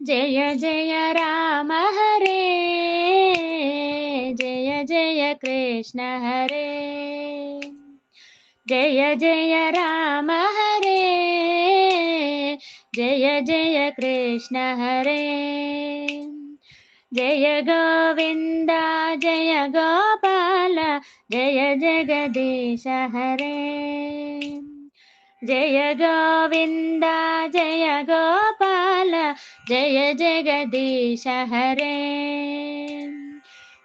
జయ జయ రామ హరే జయ జయ కృష్ణ హరే జయ జయ రామ హరే జయ జయ కృష్ణ హరే జయ గోవింద జయ గోపాల జయ జగదీశ హరే జయ గోవింద జయ గోపాల జయ జగదీశ హరే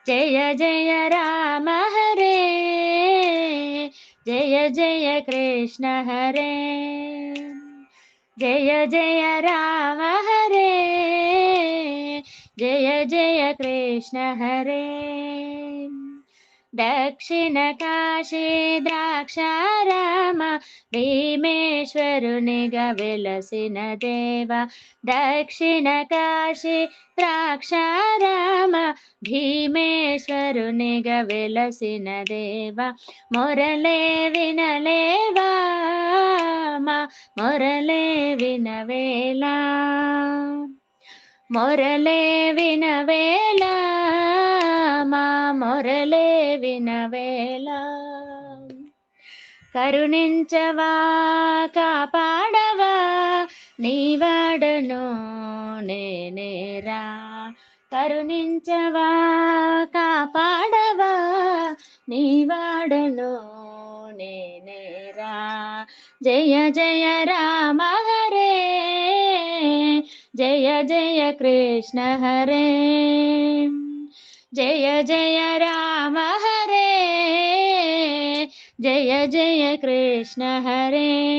జయ జయ రామ హరే జయ జయ కృష్ణ హరే జయ జయ రామ హరే జయ జయ కృష్ణ హరే దక్షిణ కాశీ ద్రాక్షారామ భీమేశ్వరునిగా వెలసిన దేవ దక్షిణ కాశీ ద్రాక్షారామ భీమేశ్వరునిగా వెలసిన దేవ మొరలే వినలేవా మా మొరలే వినవేలా మొరలే వినవేలా మా మొరలే వినవే కరుణించవా కాపాడవా నీవాడను నేనేరా. కరుణించవా కాపాడవా నీవాడను నేనేరా. జయ జయ రామ హరే జయ జయ కృష్ణ హరే. జయ జయ రామ జయ జయ కృష్ణ హరే.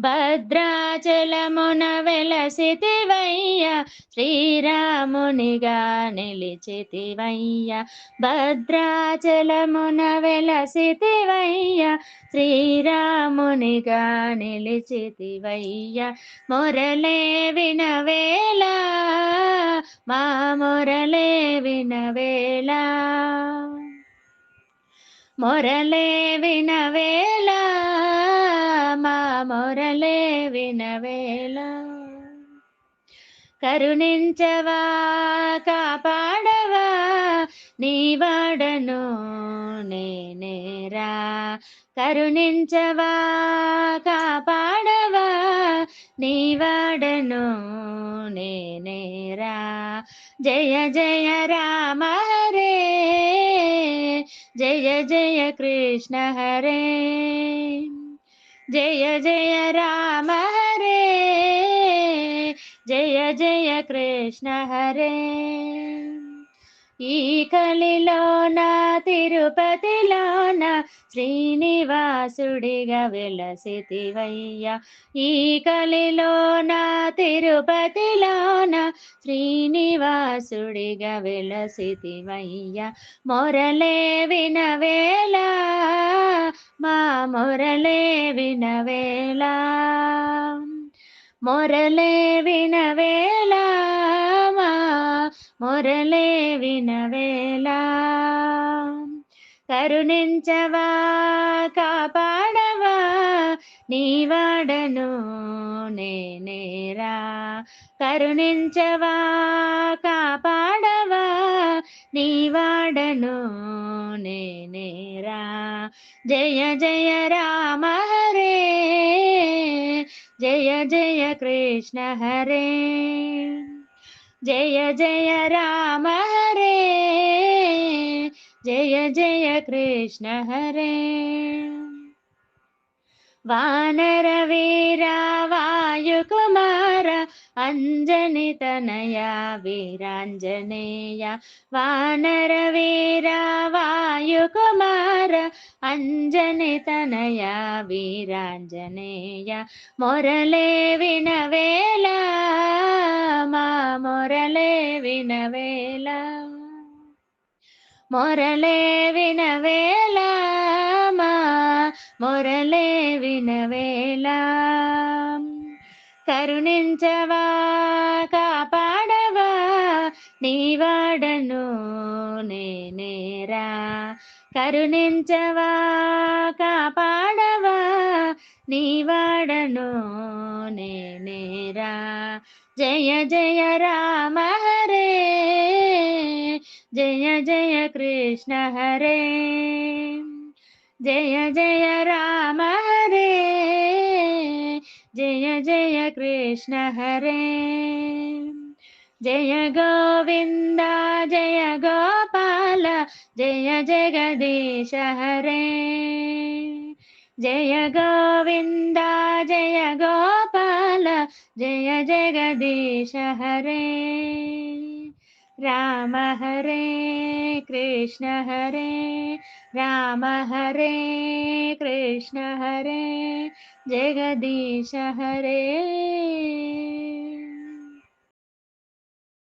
భద్రాచలమున వెలసితివయ్య శ్రీరామునిగా నిలిచితివయ్య. భద్రాచలమున వెలసితివయ్య శ్రీరామునిగా నిలిచితివయ్య. మురళే వినవేళ మా మురళే వినవేళ. మొరలే వినవేళ మా మొరలే వినవేళ కరుణించవా కాపాడవా నీవాడను నేనేరా కరుణించవా కాపాడవా నీవాడను నేనేరా జయ జయ రామ జయ జయ కృష్ణ హరే జయ జయ రామ హరే జయ జయ కృష్ణ హరే ఈ కలిలోన తిరుపతిలోన శ్రీనివాసుడిగా వెలసితివయ్య. ఈ కలిలోన తిరుపతిలోన శ్రీనివాసుడిగా వెలసితివయ్య. మొరలే వినవేళ మా మొరలే వినవేళ. మొరలే వినవేళ మా మొర మొరలే వినవేలా కరుణించవా కాపాడవా నీవాడను నేనేరా కరుణించవా కాపాడవా నీవాడను నేనేరా జయ జయ రామ హరే జయ జయ కృష్ణ హరే. జయ జయ రామ హరే జయ జయ కృష్ణ హరే. వానర వీర వాయుకుమార అంజని తనయ వీరాంజనేయ. వానర వీర వాయుకుమార అంజని తనయ వీరాంజనేయ. మొరలే వినవేలా మా మొరలే వినవేళ మొరలే వినవేళ మా మొరలే వినవేళ కరుణించవా కాపాడవా నీవాడను నేనేరా. కరుణించవా కాపాడవా నీవాడను నేనేరా. జయ జయ రామ హరే జయ జయ కృష్ణ హరే జయ జయ రామ హరే జయ జయ కృష్ణ హరే జయ గోవింద జయ గోపాల జయ జగదీశ హరే జయ గోవింద జయ గోపాల జయ జగదీశ హరే రామ హరే కృష్ణ హరే రామ హరే కృష్ణ హరే జగదీశ హరే